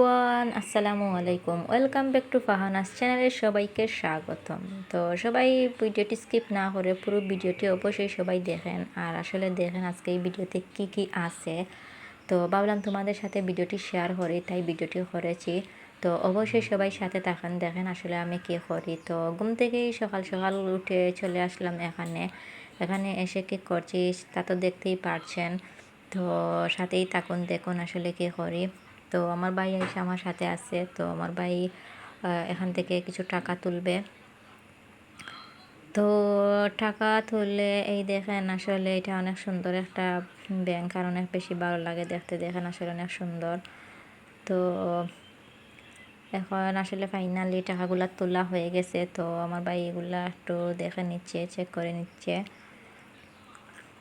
Everyone, আসসালামু আলাইকুম। Welcome back to ফাহানাস চ্যানেলে সবাইকে স্বাগতম। তো সবাই ভিডিওটি স্কিপ না করে পুরো ভিডিওটি অবশ্যই সবাই দেখেন। আর আসলে দেখেন আজকে এই ভিডিওতে কি কি আছে। তো ভাবলাম তোমাদের সাথে ভিডিওটি শেয়ার করি, তাই ভিডিওটি করেছি। তো অবশ্যই সবাই সাথে থাকেন, দেখেন আসলে আমি কী করি। তো ঘুম থেকেই সকাল সকাল উঠে চলে আসলাম এখানে। এখানে এসে কী করছি তা তো দেখতেই পারছেন। তো সাথেই থাকুন, দেখুন আসলে কী করি। তো আমার ভাই এসে আমার সাথে আছে, তো আমার ভাই এখান থেকে কিছু টাকা তুলবে। তো টাকা তুললে এই দেখেন আসলে এটা অনেক সুন্দর একটা ব্যাংক, আর অনেক বেশি ভালো লাগে দেখতে, দেখেন আসলে অনেক সুন্দর। তো এখন আসলে ফাইনালি টাকাগুলো তোলা হয়ে গেছে, তো আমার ভাই এগুলা একটু দেখে নিচ্ছে চেক করে নিচ্ছে।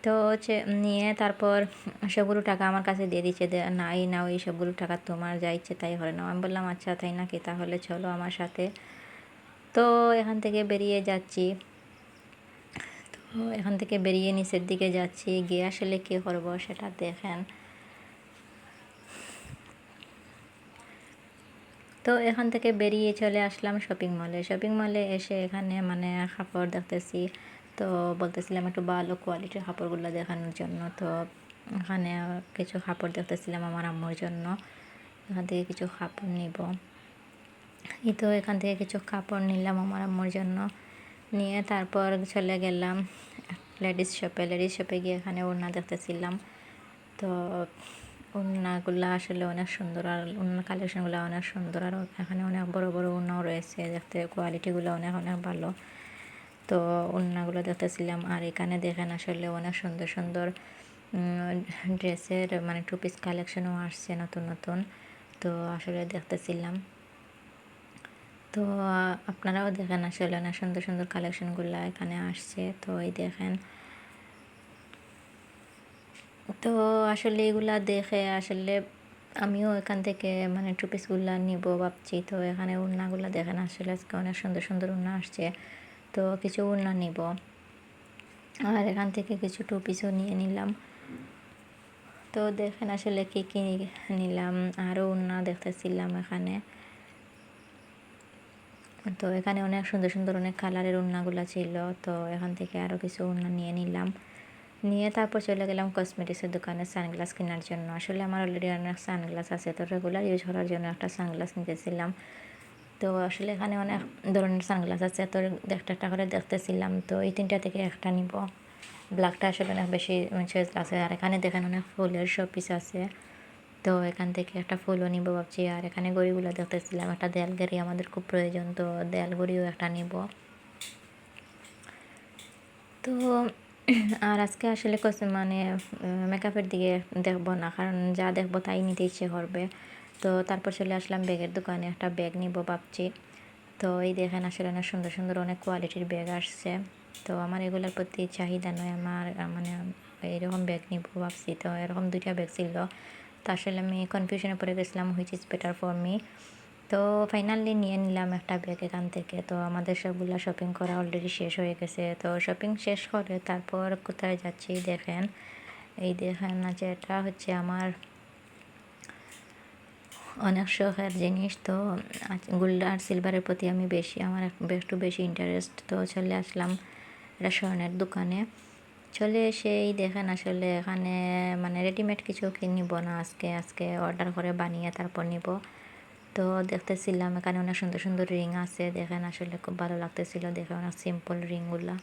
তো হচ্ছে নিয়ে তারপর সবগুলো টাকা আমার কাছে দিয়ে দিচ্ছে না এই নাও, এই সবগুলো টাকা তোমার, যা ইচ্ছে তাই হলে নাও। আমি বললাম আচ্ছা তাই নাকি? তাহলে চলো আমার সাথে। তো এখান থেকে বেরিয়ে যাচ্ছি। তো এখান থেকে বেরিয়ে নিচের দিকে যাচ্ছি। গিয়ে আসলে কী করব সেটা দেখেন। তো এখান থেকে বেরিয়ে চলে আসলাম শপিং মলে শপিং মলে এসে এখানে মানে কাপড় দেখতেছি। তো বলতেছিলাম একটু ভালো কোয়ালিটির কাপড়গুলো দেখানোর জন্য। তো এখানে কিছু কাপড় দেখতেছিলাম আমার আম্মুর জন্য। এখান থেকে কিছু কাপড় নিব। এই তো এখান থেকে কিছু কাপড় নিলাম আমার আম্মুর জন্য। নিয়ে তারপর চলে গেলাম লেডিস শপে লেডিস শপে গিয়ে এখানে ওড়না দেখতেছিলাম। তো ওড়নাগুলো আসলে অনেক সুন্দর আর ওড়না কালেকশনগুলো অনেক সুন্দর। আর এখানে অনেক বড় বড় ওড়নাও রয়েছে। দেখতে কোয়ালিটিগুলো অনেক অনেক ভালো। তো ওড়নাগুলো দেখতেছিলাম, আর এখানে দেখেন আসলে অনেক সুন্দর সুন্দর ড্রেসের মানে টু পিস কালেকশনও আসছে নতুন নতুন, তো আসলে দেখতেছিলাম। তো আপনারাও দেখেন আসলে অনেক সুন্দর সুন্দর কালেকশনগুলো এখানে আসছে, তো এই দেখেন। তো আসলে এগুলা দেখে আসলে আমিও এখান থেকে মানে টু পিসগুলো নিব ভাবছি, তো এখানে উন্নাগুলো দেখেন আসলে আজকে অনেক সুন্দর সুন্দর উন্না আসছে। তো কিছু উন্না নিব। আর এখান থেকে কিছু টু পিসও নিয়ে নিলাম। তো দেখেন আসলে কী কী নিলাম। আরও ওড়না দেখতেছিলাম এখানে। তো এখানে অনেক সুন্দর সুন্দর অনেক কালারের উন্নাগুলো ছিল। তো এখান থেকে আরও কিছু ওড়না নিয়ে নিলাম। নিয়ে তারপর চলে গেলাম কসমেটিক্সের দোকানে সানগ্লাস কেনার জন্য। আসলে আমার অলরেডি অনেক সানগ্লাস আছে, তো রেগুলার ইউজ করার জন্য একটা সানগ্লাস নিতেছিলাম। তো আসলে এখানে অনেক ধরনের সানগ্লাস আছে। তো একটা একটা করে দেখতেছিলাম, তো এই তিনটা থেকে একটা নিব। ব্ল্যাকটা আসলে অনেক বেশি চয়েস আছে। আর এখানে দেখেন অনেক ফুলের শপিস আছে। তো এখান থেকে একটা ফুলও নিব ভাবছি। আর এখানে গড়িগুলো দেখতেছিলাম, একটা দেয়াল গড়ি আমাদের খুব প্রয়োজন, তো দেয়াল গড়িও একটা নিব। তো আর আজকে আসলে মানে মেকআপের দিকে দেখব না, কারণ যা দেখব তাই নিতে ইচ্ছে করবে। তো তারপর চলে আসলাম ব্যাগের দোকানে, একটা ব্যাগ নিব ভাবছি। তো এই দেখেন আসলে অনেক সুন্দর সুন্দর অনেক কোয়ালিটির ব্যাগ আসছে। তো আমার এগুলোর প্রতি চাহিদা নয়, আমার মানে এরকম ব্যাগ নিব ভাবছি। তো এরকম দুইটা ব্যাগ ছিল। তো আসলে আমি কনফিউশনে পড়ে গেছিলাম which is better for me তো ফাইনালি নিয়ে নিলাম একটা ব্যাগ এখান থেকে। তো আমাদের সবগুলো শপিং করা অলরেডি শেষ হয়ে গেছে। তো শপিং শেষ করে তারপর কোথায় যাচ্ছি দেখেন। এই দেখেন যে এটা হচ্ছে আমার অনেক শখের জিনিস, তো গোল্ড আর সিলভারের প্রতি আমি বেশি, আমার একটু বেশি ইন্টারেস্ট তো চলে আসলাম এটা স্বর্ণের দোকানে। চলে এসেই দেখেন আসলে এখানে মানে রেডিমেড কিছু কিনিব না, আজকে আজকে অর্ডার করে বানিয়ে তারপর নিব। তো দেখতেছিলাম এখানে অনেক সুন্দর সুন্দর রিং আছে, দেখেন আসলে খুব ভালো লাগতেছিল, দেখে অনেক সিম্পল রিংগুলা।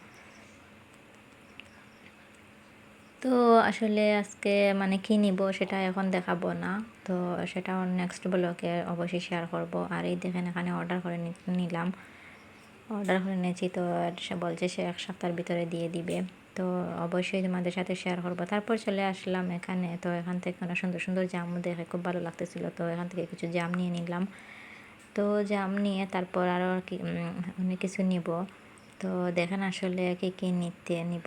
তো আসলে আজকে মানে কী নিব সেটা এখন দেখাবো না। তো সেটা নেক্সট ব্লকে অবশ্যই শেয়ার করব। আর এই দেখেন এখানে অর্ডার করে নিলাম। অর্ডার করে নিয়েছি তো সে বলছে সে এক সপ্তাহের ভিতরে দিয়ে দিবে। তো অবশ্যই তোমাদের সাথে শেয়ার করব। তারপর চলে আসলাম এখানে। তো এখান থেকে অনেক সুন্দর সুন্দর জাম দেখে খুব ভালো লাগতেছিল। তো এখান থেকে কিছু জাম নিয়ে নিলাম। তো জাম নিয়ে তারপর আরও কি অনেক কিছু নিব। তো দেখেন আসলে কী কী নিতে নিব।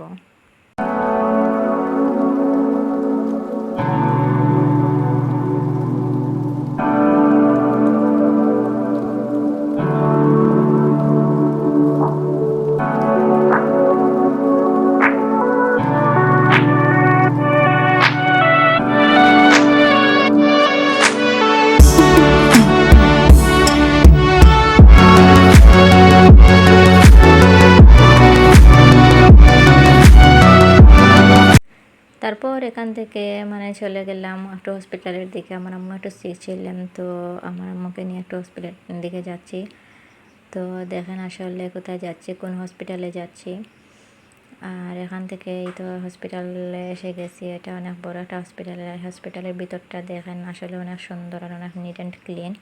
তারপর এখান থেকে মানে চলে গেলাম একটু হসপিটালের দিকে। আমার আম্মু একটু সিক ছিলেন, তো আমার আম্মুকে নিয়ে একটু হসপিটালের দিকে যাচ্ছি। তো দেখেন আসলে কোথায় যাচ্ছি, কোন হসপিটালে যাচ্ছি। আর এখান থেকে এই তো হসপিটালে এসে গেছি। এটা অনেক বড় একটা হসপিটাল হসপিটালের ভিতরটা দেখেন আসলে অনেক সুন্দর আর অনেক নিট অ্যান্ড ক্লিন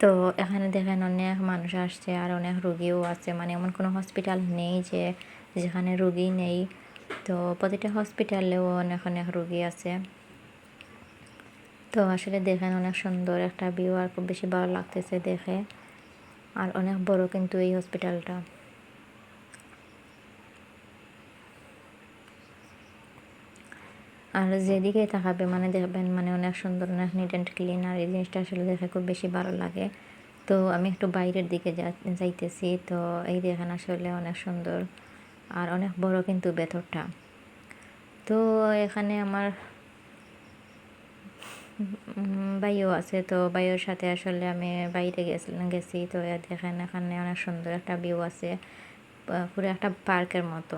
তো এখানে দেখেন অনেক মানুষ আসছে আর অনেক রুগীও আছে। মানে এমন কোনো হসপিটাল নেই যে যেখানে রুগী নেই। তো প্রতিটা হসপিটালেও অনেক অনেক রুগী আছে। তো আসলে দেখেন অনেক সুন্দর একটা ভিউ আর খুব বেশি ভালো লাগতেছে দেখে। আর অনেক বড় কিন্তু এই হসপিটালটা আর যেদিকে তাকাবে মানে দেখবেন মানে অনেক সুন্দর, অনেক নিট অ্যান্ড ক্লিন আর এই জিনিসটা আসলে দেখে খুব বেশি ভালো লাগে। তো আমি একটু বাইরের দিকে যাইতেছি, তো এই দেখেন আসলে অনেক সুন্দর আর অনেক বড় কিন্তু ভেতরটা। তো এখানে আমার বাইও আছে, তো বাইয়ের সাথে আসলে আমি বাইরে গেছিলাম গেছি, তো দেখেন এখানে অনেক সুন্দর একটা ভিউ আছে, পুরো একটা পার্কের মতো।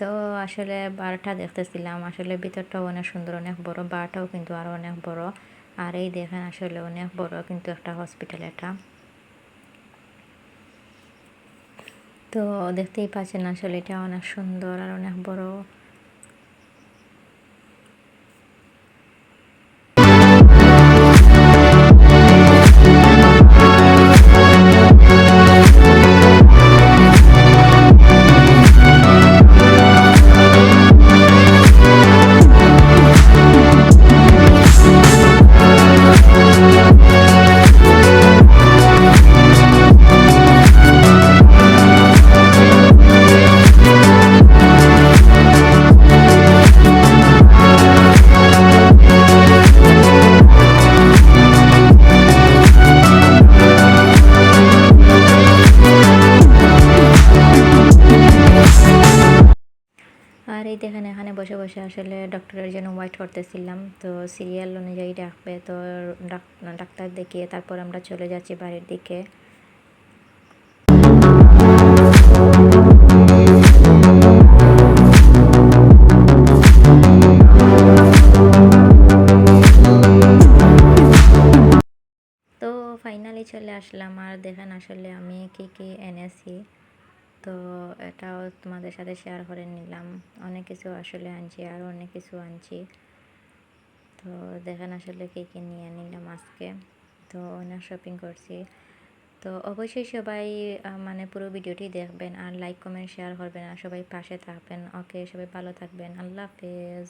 তো আসলে বারটা দেখতেছিলাম, আসলে ভিতরটাও অনেক সুন্দর, অনেক বড়, বারটাও কিন্তু আরও অনেক বড়। আর এই দেখেন আসলে অনেক বড় কিন্তু একটা হসপিটাল এটা। তো দেখতেই পাচ্ছেন আসলে এটা অনেক সুন্দর আর অনেক বড়। বসে আসলে ডক্টরের জন্য ওয়েট করতেছিলাম তো সিরিয়াল অনুযায়ী ডাকবে, তো ডাক্তার দেখিয়ে তারপর আমরা চলে যাচ্ছি বাড়ির দিকে। তো ফাইনালি চলে আসলাম। আর দেখেন আসলে আমি কী কী এনেছি। তো এটাও তোমাদের সাথে শেয়ার করে নিলাম। অনেক কিছু আসলে আনছি আরও অনেক কিছু আনছি। তো দেখেন আসলে কে কী নিয়ে নিলাম আজকে। তো অনেক শপিং করছি। তো অবশ্যই সবাই মানে পুরো ভিডিওটি দেখবেন আর লাইক কমেন্ট শেয়ার করবেন। আর সবাই পাশে থাকবেন। ওকে সবাই ভালো থাকবেন। আল্লাহ হাফেজ।